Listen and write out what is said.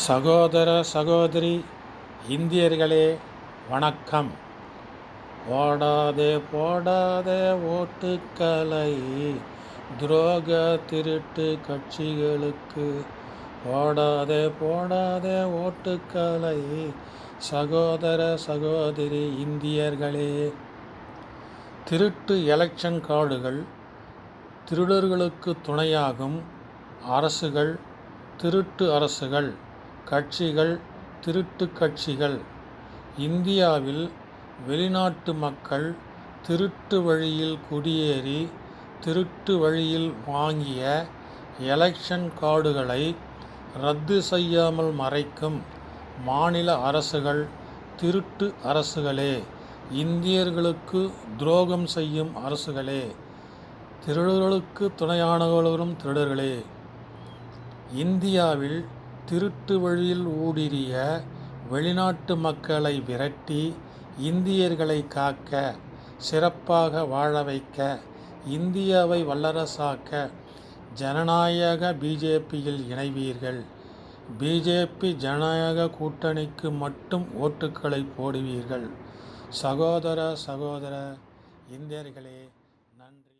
சகோதர சகோதரி இந்தியர்களே வணக்கம். ஓடாதே போடாதே ஓட்டுக்கலை துரோக திருட்டு கட்சிகளுக்கு. ஓடாதே போடாதே ஓட்டுக்கலை சகோதர சகோதரி இந்தியர்களே. திருட்டு எலெக்ஷன் கார்டுகள் திருடர்களுக்கு துணையாகும் அரசுகள் திருட்டு அரசுகள். கட்சிகள் திருட்டு கட்சிகள். இந்தியாவில் வெளிநாட்டு மக்கள் திருட்டு வழியில் குடியேறி திருட்டு வழியில் வாங்கிய எலெக்ஷன் கார்டுகளை ரத்து செய்யாமல் மறைக்கும் மாநில அரசுகள் திருட்டு அரசுகளே. இந்தியர்களுக்கு துரோகம் செய்யும் அரசுகளே. திருடர்களுக்கு துணையானவர்களும் திருடர்களே. இந்தியாவில் திருட்டு வழியில் ஊடுருவிய வெளிநாட்டு மக்களை விரட்டி இந்தியர்களை காக்க சிறப்பாக வாழ வைக்க இந்தியாவை வல்லரசாக்க ஜனநாயக பிஜேபியில் இணைவீர்கள். பிஜேபி ஜனநாயக கூட்டணிக்கு மட்டும் ஓட்டுக்களை போடுவீர்கள். சகோதர சகோதர இந்தியர்களே நன்றி.